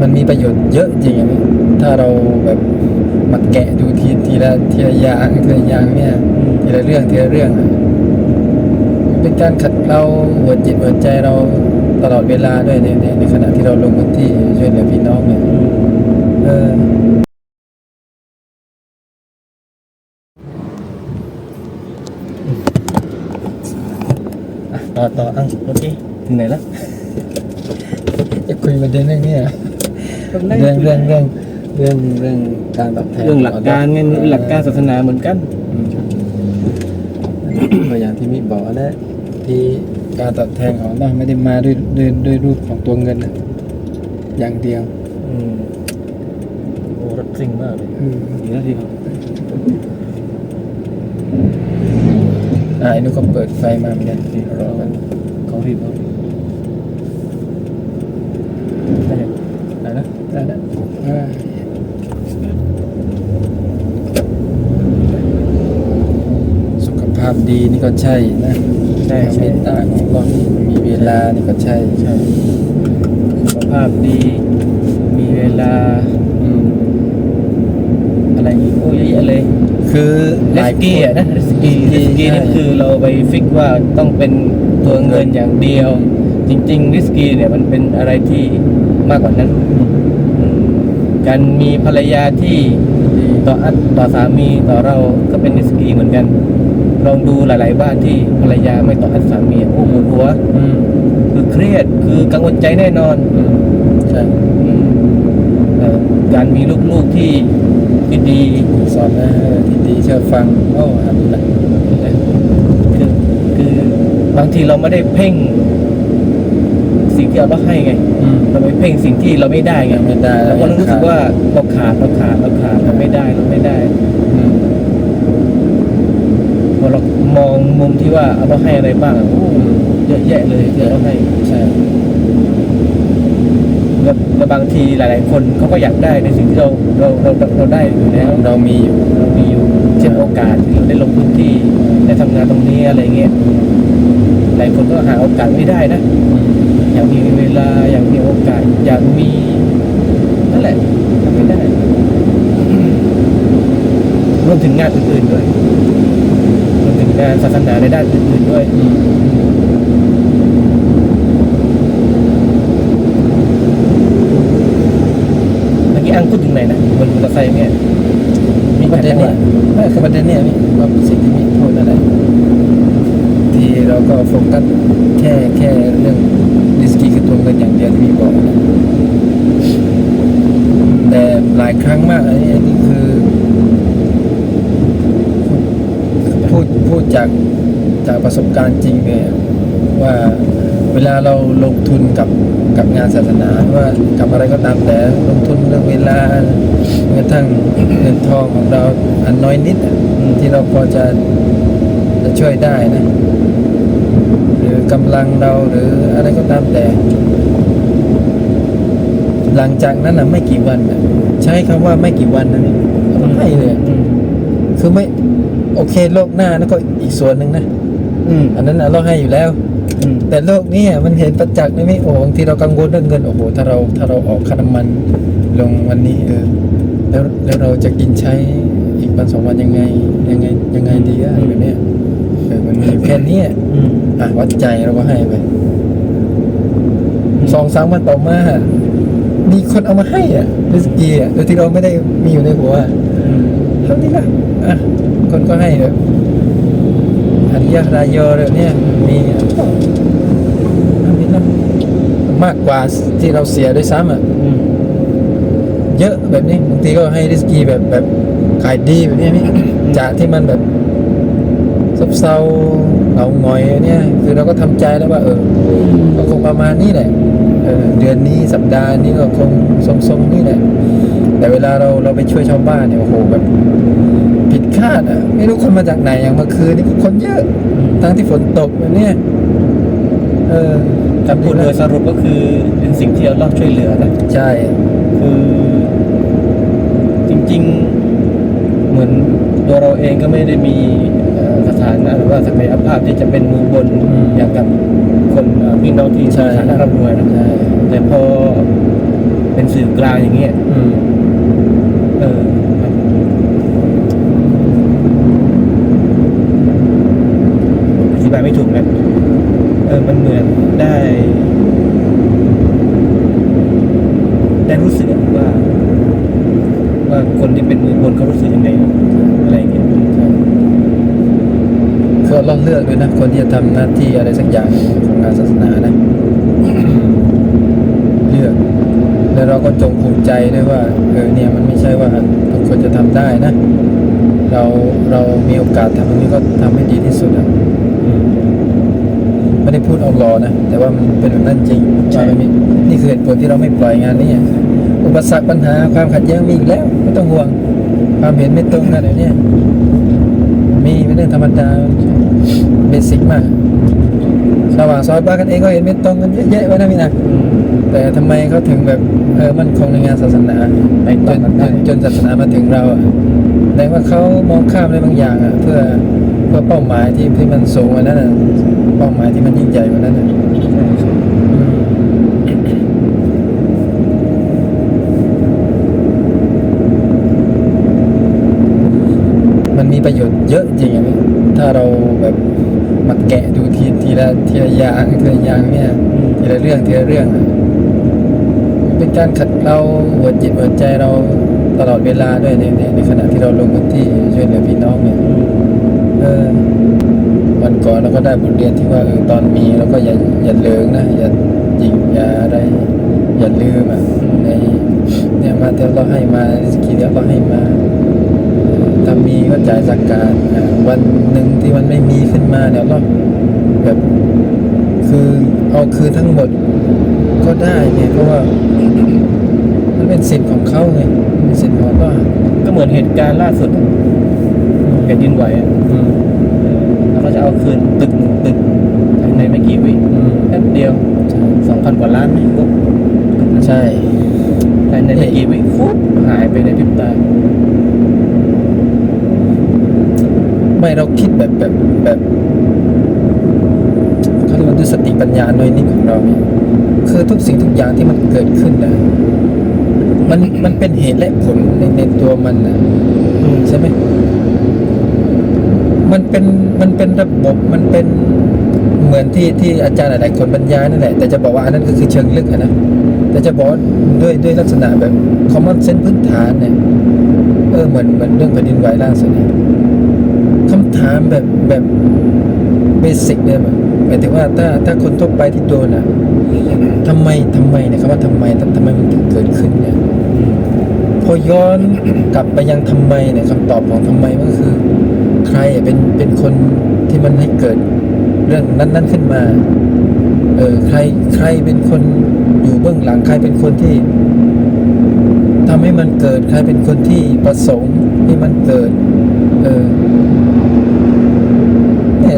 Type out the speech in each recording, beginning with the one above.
มันมีประโยชน์เยอะจริงอย่างนี้ถ้าเราแบบมาแกะดูทีทีละทีละอย่างทีละอย่างเนี่ยทีละเรื่องทีละเรื่องเป็นการขัดเกลาหัวจิตหัวใจเราตลอดเวลาด้วยในในในขณะที่เราลงพื้นที่ช่วยเหลือพี่น้องเนี่ยเออต่อต่ออังโอเคถึงไหนแล้วจะคุยประเด็นเรื่อง เนี้ยเรื่องเรื่องเรื่องเรื่องเรื่องการตอบแทนเรื่องหลักการไงมันหลักการศาสนาเหมือนกันอืมตัวอย่างที่มิบอกนะที่การตอบแทนของเราไม่ได้มาด้วยด้วยด้วยรูปของตัวเงินนะอย่างเดียวอืมโอ้รถซิ่งมากเลยอืมดีแล้วที่เขาอ่าไอ้นู้นก็เปิดไฟมาเหมือนกันที่รอกันเขารีบเขาได้ยัง ได้นะได้แล้วอ่าสุขภาพดีนี่ก็ใช่นะใช่เมใช่ตตาของเรามีเวลานี่ก็ใช่ใช่สุขภาพดี มีเวลาอืมอะไรอีกโอ้เยอะแยะเลยคือเรสกี้อะนะเรสกี้เรสกี้ใช่นี่คือเราไปฟิกว่าต้องเป็นตัวเงินอย่างเดียว จริงๆริสกีเนี่ยมันเป็นอะไรที่มากกว่านั้นอืม การมีภรรยาที่ดีต่ออัดต่อสามีต่อเราก็เป็นริสกีเหมือนกัน ลองดูหลาย ๆ บ้านที่ภรรยาไม่ต่ออัดสามีโอ้โหหัวอืมคือเครียดคือกังวลใจแน่นอนอืมใช่อืมเอ่อการมีลูก ๆ ที่ที่ดีสอนนะเออที่ดีเชื่อฟังโอ้ทำละคือคือบางทีเราไม่ได้เพ่ง สิ่งที่เราให้ไงอืมเราไปเพ่งสิ่งที่เราไม่ได้ไงไม่ได้เราก็รู้สึกว่าเราขาดเราขาดเราขาดเราไม่ได้เราไม่ได้อืมพอเรามองมุมที่ว่าเราให้อะไรบ้างอะโอ้เยอะแยะเลยที่เราให้ใช่แล้วแล้วบางทีหลาย ๆ คนเขาก็อยากได้ในสิ่งที่เราเราเราเราเราได้อยู่แล้วเรามีอยู่เรามีอยู่เช่นโอกาสที่เราได้ลงพื้นที่ได้ทำงานตรงนี้อะไรเงี้ยห ลายคนก็หาโอกาสไม่ได้นะอืมอยากมีเวลาอยากมีโอกาสอยากมีนั่นแหละทำไม่ได้รวมถึงงานอื่นๆด้วยรวมถึงงานศาสนาในด้านอื่นๆด้วยอืมเมื่อกี้อังพูดถึงไหนนะบนมอเตอร์ไซค์เนี่ยมีประเด็นแผเนี้ยไม่คือประเด็นเนี้ยนี่ว่าสิ่งที่มีพูดอะไรที่เรา ก็โฟกัสแค่แค่เรื่องดิสกี้คือตัวเงินอย่างเดียวที่มีบอกนะแต่หลายครั้งมากอันนี้นี่คือ พูดพูดจากจากประสบการณ์จริงเลยว่าเวลาเราลงทุนกับกับงานศาสนาว่ากับอะไรก็ตามแต่ลงทุนเรื่องเวลากระทั่งเงินทองของเราอันน้อยนิดที่เราพอจะจะช่วยได้นะ หรือกำลังเราหรืออะไรก็ตามแต่ หลังจากนั้นนะไม่กี่วันน่ะใช้คำว่าไม่กี่วันนะนี่เขาให้เลยอะอืมคือไม่โอเคโลกหน้านั่นก็อีกส่วนหนึ่งนะอืมอันนั้นน่ะเราให้อยู่แล้วอืมแต่โลกนี้อะมันเห็นประจักษ์เลยไหมโอ้บางทีเรากังวลเรื่องเงินโอ้โหถ้าเราถ้าเราออกค่าน้ำมันลงวันนี้เออแล้วแล้วเราจะกินใช้อีกวันสองวันยังไงยังไงยังไงดีอะอะไรแบบเนี้ยเออ มันมีอยู่แค่นี้อะอืมอะวัดใจเราก็ให้ไปสองสามวันต่อมา มีคนเอามาให้อะริสกีอะโดยที่เราไม่ได้มีอยู่ในหัวอะอืมเท่านี้ละอะคนก็ให้แบบอันยารายโยแบบเนี้ยมีอันนี้ละมากกว่าที่เราเสียด้วยซ้ำอะอืมเยอะแบบนี้บางทีก็ให้ริสกีแบบแบบขายดีแบบเนี้ยพี่จากที่มันแบบ ซบเซาเหงาหงอยเนี่ยคือเราก็ทำใจแล้วว่าเออก็คงประมาณนี้แหละเออเดือนนี้สัปดาห์นี้ก็คงทรงๆนี่แหละแต่เวลาเราเราไปช่วยชาวบ้านเนี่ยโอ้โหแบบผิดคาดอะไม่รู้คนมาจากไหนอย่างเมื่อคืนนี่ก็คนเยอะทั้งที่ฝนตกแบบเนี้ยเออถ้าพูดโดยสรุปก็คือเป็นสิ่งที่เราลอบช่วยเหลือนะใช่คือจริง ๆ เหมือนตัวเราเองก็ไม่ได้มี เอ่อสถานะหรือว่าศักยภาพที่จะเป็นมือบนอย่างกับคนเอ่อพี่น้องที่ใช่ฐานะร่ำรวยนะใช่แต่พอเป็นสื่อกลางอย่างเงี้ยอืมเออมันอธิบายไม่ถูกนะเออมันเหมือนได้ ได้รู้สึกอะว่า ว่าคนที่เป็นมือบนเขารู้สึกยังไงอะไรอย่างเงี้ย คือเราเลือกด้วยนะคนที่จะทำหน้าที่อะไรสักอย่างของงานศาสนานะเลือก แล้วเราก็จงภูมิใจด้วยว่าเออเนี่ยมันไม่ใช่ว่าทุกคนจะทำได้นะ เราเรามีโอกาสทำตรงนี้ก็ทำให้ดีที่สุดอะอืมไม่ได้พูดเอารอนะ แต่ว่ามันเป็นแบบนั้นจริงใช่ว่ามันมีนี่คือเหตุผลที่เราไม่ปล่อยงานนี้อะอุปสรรคปัญหาความขัดแย้งมีอีกแล้ว ไม่ต้องห่วง ความเห็นไม่ตรงกันเดี๋ยวนี้มีเป็นเรื่องธรรมดาเบสิกมากระหว่างซอยบ้านกันเองก็เห็นไม่ตรงกันเยอะแยะไว้นะพี่นะอืมแต่ทำไมเขาถึงแบบเออมันคงในงานศาสนาไปจต่อนกันได้จนศาสนามาถึงเราอะแต่ว่าเขามองข้ามอะไรบางอย่างอะเพื่อเพื่อเป้าหมายที่ที่มันสูงกว่านั้นอะเป้าหมายที่มันยิ่งใหญ่กว่านั้นอะ ใช่ใช่ มันมีประโยชน์เยอะจริงอะพี่ถ้าเราแบบมาแกะดูทีทีละทีละอย่างทีละอย่างเนี่ยอืมทีละเรื่องทีละเรื่องอะมันเป็นการขัดเราหัวจิตหัวใจเราตลอดเวลาด้วยในในในขณะที่เราลงพื้นที่ช่วยเหลือพี่น้องเนี่ยอืมเออวันก่อนเราก็ได้บทเรียนที่ว่าเออตอนมีเราก็อย่าอย่าเลิงนะอย่าหยิงอย่าอะไร อย่าลืมอะในเนี่ยมาเที่ยวเราให้มาสกีเดียวเราให้มาเออ ถ้ามีก็จ่ายสักการอ่าวันหนึ่งที่มันไม่มีขึ้นมาเนี่ยเราแบบคือเอาคืนทั้งหมดก็ได้ไงเพราะว่ามันเป็นสิทธิ์ของเขาไงเป็นสิทธิ์ของเขาก็เหมือนเหตุการณ์ล่าสุดอะแผ่นดินไหวอะอืมเออแล้วก็จะเอาคืนตึกหนึ่งตึกภายในไม่กี่วิอืมแป๊บเดียวใช่สองพันกว่าล้านนี่ปุ๊บใช่ภายในไม่กี่วิฟุบหายไปในพริบตา ไม่เราคิดแบบแบบแบบเขาเรียกว่าด้วยสติปัญญาหน่อยนิดของเราเนี่ยคือทุกสิ่งทุกอย่างที่มันเกิดขึ้นนะมันมันเป็นเหตุและผลในในตัวมันนะใช่ไหมมันเป็นมันเป็นระบบมันเป็นเหมือนที่ที่อาจารย์หลายๆคนบรรยายนั่นแหละแต่จะบอกว่าอันนั้นก็คือเชิงลึกอะนะแต่จะบอกว่าด้วยด้วยลักษณะแบบ common sense พื้นฐานเนี่ยเออเหมือนเหมือนเรื่องแผ่นดินไหวล่าสุดเนี่ย คำถามแบบแบบเบสิกเลยแบบหมายถึงว่าถ้าถ้าคนทั่วไปที่โดนอะทำไมทำไมเนี่ยคำว่าทำไมทำไมมันถึงเกิดขึ้นเนี่ยพอย้อนกลับไปยังทำไมเนี่ยคำตอบของทำไมก็คือ ใครเป็นเป็นคนที่มันให้เกิดเรื่องนั้น ๆขึ้นมาเออใครใครเป็นคนอยู่เบื้องหลังใครเป็นคนที่ทำให้มันเกิดใครเป็นคนที่ประสงค์ให้มันเกิด เออ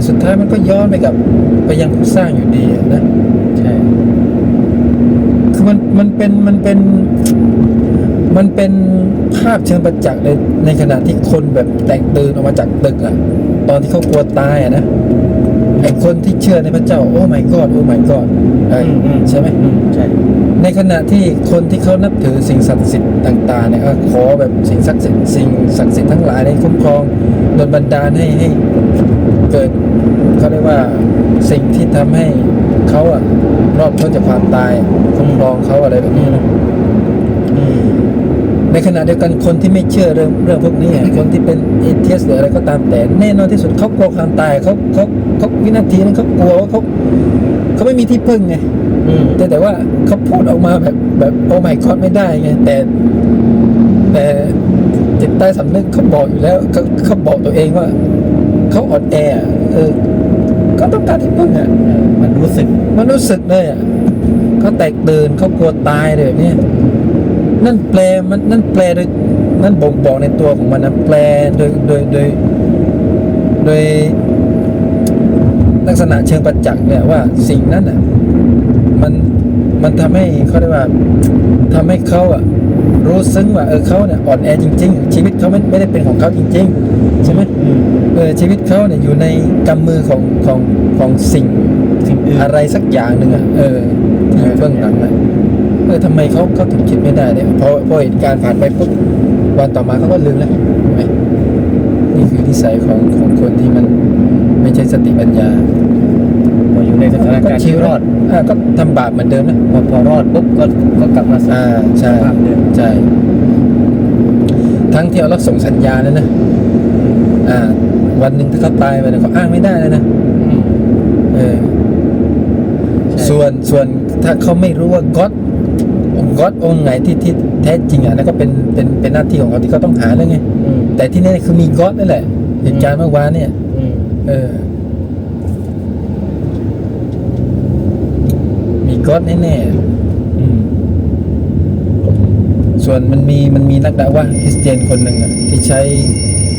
สุดท้ายมันก็ย้อนไปกับไปยังผู้สร้างอยู่ดีอะนะใช่คือมันมันเป็นมันเป็น มันเป็นภาพเชิงประจักษ์ในในขณะที่คนแบบแตกตื่นออกมาจากตึกอะตอนที่เขากลัวตายอะนะไอคนที่เชื่อในพระเจ้าโอ้ my god โอ้ my god เอออมใช่ไหมอืมใช่ในขณะที่คนที่เขานับถือสิ่งศักดิ์สิทธิ์ต่างๆเนี่ยก็ขอแบบสิ่งศักดิ์สิทธิ์สิ่งศักดิ์สิทธิ์ทั้งหลายในคุ้มครองโดนบันดาลให้ให้ เกิดเขาเรียกว่าสิ่งที่ทำให้เขาอะรอดพ้นจากความตายคุ้มครองเขาอะไรแบบนี้นะในขณะเดียวกันคนที่ไม่เชื่อเรื่องเรื่องพวกนี้คนที่เป็นเอเทียสหรืออะไรก็ตามแต่แน่นอนที่สุดเขากลัวความตายเขาเขาเขาวินาทีนั้นเขากลัวว่าเขาเขาไม่มีที่พึ่งไงแต่แต่ว่าเขาพูดออกมาแบบแบบโอ้ไม่กอดไม่ได้ไงแต่ แต่จิตใต้สำนึกเขาบอกอยู่แล้วเขาเขาบอกตัวเองว่า เขาอ่อนแออะเออเขาต้องการที่พึ่งอะเออมันรู้สึกมันรู้สึกเลยอะเขาแตกตื่นเขากลัวตายเลยแบบเนี้ยนั่นแปลมันนั่นแปลโดยนั่นบ่งบอกในตัวของมันนะแปลโดยโดยโดยโดยลักษณะเชิงประจักษ์เนี่ยว่าสิ่งนั้นอะมันมันทำให้เขาเรียกว่าทำให้เขาอะ รู้ซึ้งว่าเออเขาเนี่ยอ่อนแอจริง ๆ ชีวิตเขาไม่ไม่ได้เป็นของเขาจริงๆใช่ไหมอืมเออชีวิตเขาเนี่ยอยู่ในกำมือของของของสิ่งสิ่งอื่นอะไรสักอย่างหนึ่งอะเออที่อยู่เบื้องหลังอะเออทำไมเขาเขาถึงคิดไม่ได้เนี่ยพอพอเหตุการณ์ผ่านไปปุ๊บวันต่อมาเขาก็ลืมแล้วเห็นไหมนี่คือนิสัยของของคนที่มันไม่ใช่สติปัญญาพออยู่ ในสถานการณ์ชีที่วิตรอดอ่าก็ทำบาปเหมือนเดิมนะพอพอรอดปุ๊บก็ก็กลับมาสอ่าใช่ภาพเดิมใช่ทั้งที่เอาเราส่งสัญญาณแล้วนะอ่า วันหนึ่งถ้าเขาตายไปเนี่ยเขาอ้างไม่ได้เลยนะอืม เออใช่ ส่วนส่วนถ้าเขาไม่รู้ว่าก็อดก็อดองค์ไหนที่ที่แท้จริงอะนั่นก็เป็นเป็นเป็นหน้าที่ของเขาที่เขาต้องหาแล้วไง อืมแต่ที่นี่คือมีก็อดนั่นแหละเหตุการณ์เมื่อวานเนี่ย อืม เออ ก็อดแน่ๆอืมส่วนมันมีมันมีนักด่าว่าคริสเตียนคนหนึ่งอะที่ใช้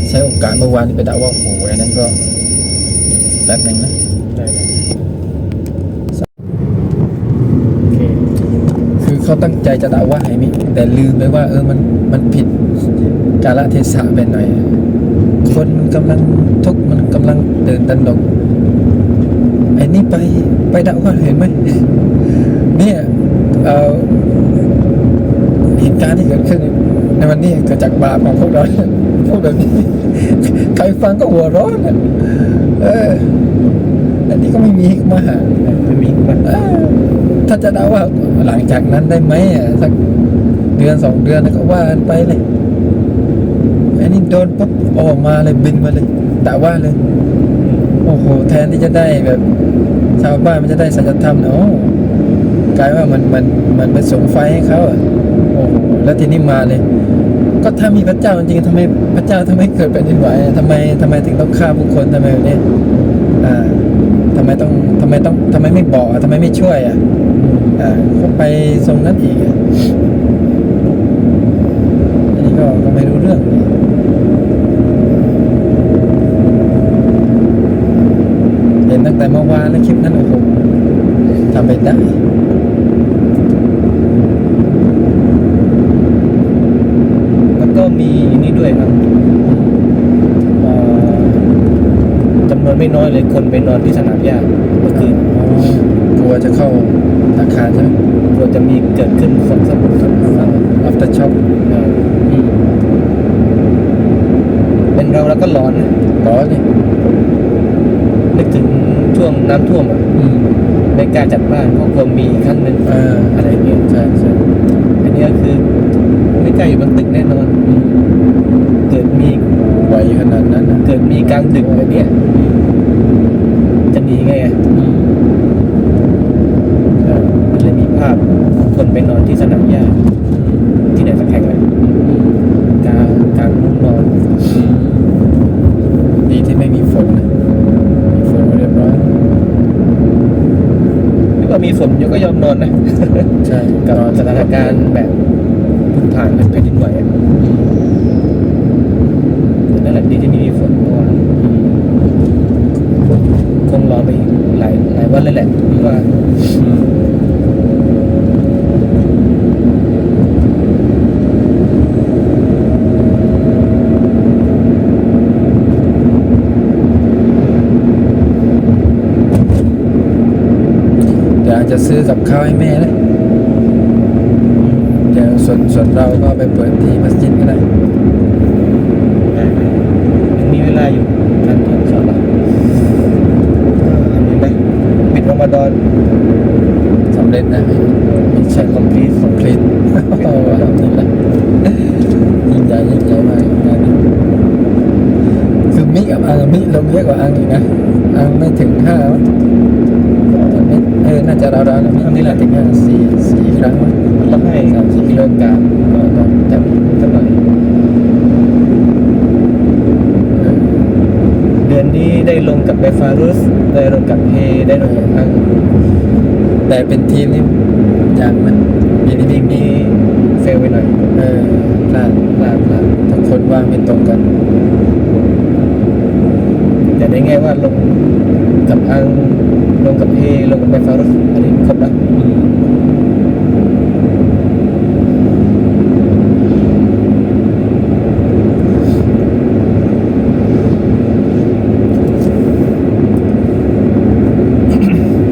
ใช้โอกาสเมื่อวานที่ไปด่าว่าโอ้โหอันนั้นก็แป๊บหนึงนะได้ได้โอเคคือเขาตั้งใจจะด่าว่าให้มิแต่ลืมไปว่า เออมันมันผิดกาลเทศะไปหน่อย คนมันกำลังทุกข์มันกำลังตื่นตระหนกไอ้ นี่ไปไปด่าว่าเห็นไหมเนี่ยเอ่อเหตุการณ์ที่เกิดขึ้นในวันนี้เกิดจากบาปของพวกเราพูดแบบนี้ใครฟังก็หัวเร้อนอะเอออันนี้ก็ไม่มีมาหาไม่มีมันเอ้อถ้าจะเดาว่าหลังจากนั้นได้ไหมอะสักเดือนสองเดือนแล้วก็ว่ากันไปเลยอันนี้โดนปุ๊บออกมาเลยบินมาเลยด่าว่าเลย โอ้โหแทนที่จะได้แบบชาวบ้านมันจะได้สัจธรรมเนาะกลายว่ามันมันมันไปส่งไฟให้เขาอะโอ้โหแล้วทีนี้มาเลย ก็ถ้ามีพระเจ้าจริงๆทำไมพระเจ้าทำไมเกิดแผ่นดินไหวอะทำไมทำไมถึงต้องฆ่าผู้คนทำไมแบบนี้อ่าทำไมต้องทำไมต้องทำไมไม่บอกอะทำไมไม่ช่วยอะอ่าก็ไปทรงนั้นอีกอันนี้ก็ก็ไม่รู้เรื่องนี่ เห็นตั้งแต่เมื่อวานแล้วคลิปนั้นโอ้โหทำไปได้แล้วก็มีนี่ด้วยครับเอ่อจำนวนไม่น้อยเลยคนไปนอนที่สนามหญ้าเมื่อคืนอ๋อกลัวจะเข้าอาคารใช่ไหมกลัวจะมีเกิดขึ้นสองสามสองสามอัฟเตอร์ช็อปเอออืมเป็นเราแล้วก็ร้อนนะร้อนนี่นึกถึงช่วง น้ำท่วมอะอืม ไม่กล้าจัดบ้านเพราะกลัวมีอีกครั้งหนึ่งเออ อะไรเงี้ยใช่ใช่อันนี้ก็คือไม่กล้าอยู่บนตึกแน่นอนอืมเกิดมีไหวขนาดนั้นนะเกิดมีกลางดึกแบบเนี้ยจะหนีไงอะอืมเออมันเลยมีภาพคนไปนอนที่สนามหญ้าที่ไหนสักแห่งเลยกลางกลางมุ้งนอนอืมดีที่ไม่มีฝนนะมีฝนก็เรียบร้อย หรือว่า มีฝนยก็ยอมนอนนะใช่กับสถานการณ์แบบเพิ่งผ่านแผ่นดินไหวอะแต่นั่นแหละดีที่ไม่มีฝนเพราะว่าคงรอไปอีกหลายหลายวันเลยแหละพี่ว่า อืมเดี๋ยวอาจจะ ซื้อกับข้าวให้แม่เลยเดี๋ยวส่วนส่วนเราก็ไปเปิดที่มัสยิดก็ได้ยังมีเวลาอยู่การทำสอนละอันนี้ไหมปิดรอมฎอนสำเร็จนะพี่มิชชั่นคอมพลีทคลิปโอ้โหนี่แหละยิ่งใหญ่ยิ่งใหญ่มากงานนี้คือมิกับอังมิลงเยอะกว่าอังอีกนะอังไม่ถึงห้าวะแต่มิเออน่าจะราวๆนะมินี่แหละถึงห้าสี่สี่ครั้งมั้งเราให้สามสี่กิโลกรัมมก็ต้องจำสักหน่อยเดือนนี้ได้ลงกับเบฟารุส ได้ลงกับเฮได้ลงกับอังแต่เป็นทีมนี่อย่างมันมีทีนี่มนี้เฟลไปหน่อย เออพลาดพลาดพลาดทุกคนว่าไม่ตรงกัน แต่ได้ไงว่าลงกับอังลงกับเฮลงกับเบฟารุสอันนี้ครบแล้ว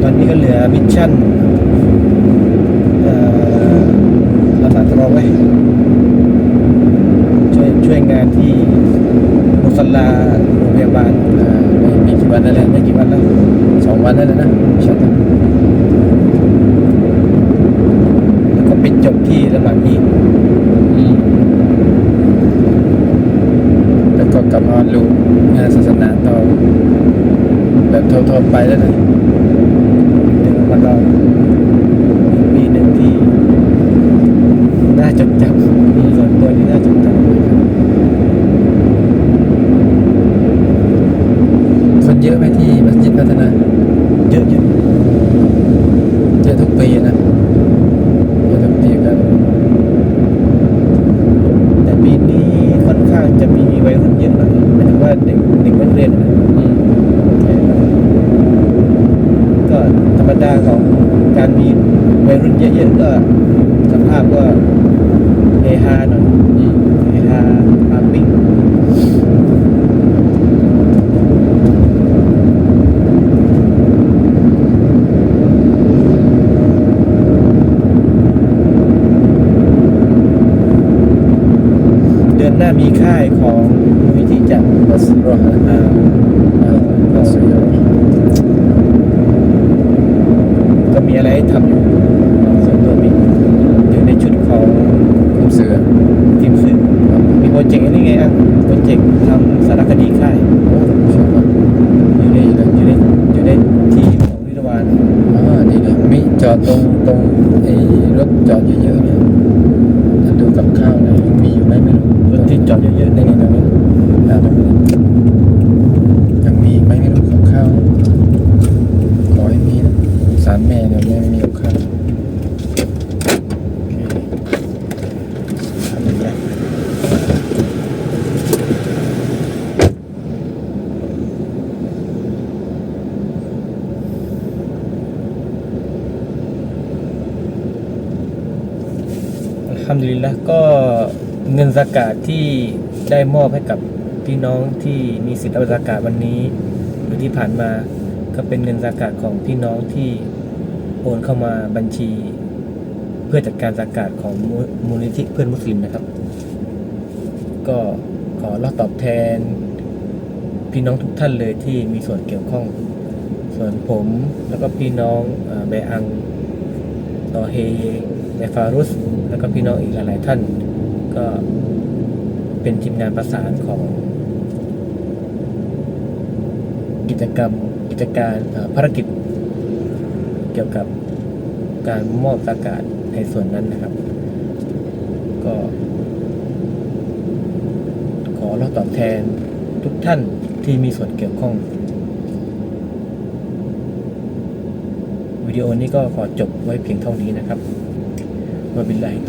ตอนนี้ก็เหลือมิชชั่นเอ่อช่วยช่วยงานที่มุสลา ยาบาลอ่าไม่ไม่กี่วันนั่นแหละไม่กี่วันแล้วสองวันนั่นแหละนะใช่แล้วก็ไปจบที่ละหมาดอีดอืมแล้วก็กลับมาลูงานศาสนาต่อแบบทั่วๆไปแล้วนะเดือนรอมฎอนปีหนึ่งที่น่าจดจำส่วนตัวที่น่าจดจำ คนเยอะไหม ที่มัสยิดพัฒนา เยอะๆ เยอะทุกปีนะเยอะทุกปีกัน แต่ปีนี้ค่อนข้างจะมีวัยรุ่นเยอะหน่อยหมายถึงว่าเด็กเด็กนักเรียนนะ อืม ก็ธรรมดาของการมีวัยรุ่นเยอะๆก็สภาพก็เฮฮาหน่อย อืม เฮฮาปาปิ้งเดือนหน้ามีค่ายของมูลนิธิจาก บัสรอฮะ อ่า อ่าบัสรอฮะ ก็มีอะไรให้ทำอยู่ส่วนตัวมีอยู่ในชุดของ คุมเสือ ทีมสื่อมีโปรเจกต์อันนี้ไงอะโปรเจกต์ทำสารคดีค่าย โอ้ชอบมาก อยู่ในอยู่ในอยู่ในทีมของวิทวาน อ๋อนี่เลยมีจ อดตรงตรงไอ้รถจอดเยอะๆเนี่ยถ้าดูกับข้าวเนี่ยมีอยู่ไหมไม่รู้รถที่จอดเยอะๆในในนี้นี้ตรงนี้อ่าตรงนี้ยังมีไหมไม่รู้กับข้าวขอให้มีนะสารแม่เนี่ยไม่มีกับข้าวโอเคทำอย่างนี้ อัล ฮัมดุลิลละก็เงินสกาดที่ได้มอบให้กับพี่น้องที่มีสิทธิ์รับสกาดวันนี้หรือที่ผ่านมาก็เป็นเงินสกาดของพี่น้องที่โอนเข้ามาบัญชี เพื่อจัดการสกาดของมูลนิธิเพื่อนมุสลิมนะครับ ก็ขอรับตอบแทน พี่น้องทุกท่านเลยที่มีส่วนเกี่ยวข้อง ส่วนผมแล้วก็พี่น้องเอ่อแบอังตอเฮ ในฟารุส แล้วก็พี่น้องอีกหลายๆท่าน ก็เป็นทีมงานประสานของ กิจกรรมกิจการภารกิจ เกี่ยวกับการมอบอากาศในส่วนนั้นนะครับ ก็ ขอเราตอบแทนทุกท่านที่มีส่วนเกี่ยวข้องวิดีโอนี้ก็ขอจบไว้เพียงเท่านี้นะครับ วะบิลลาฮิ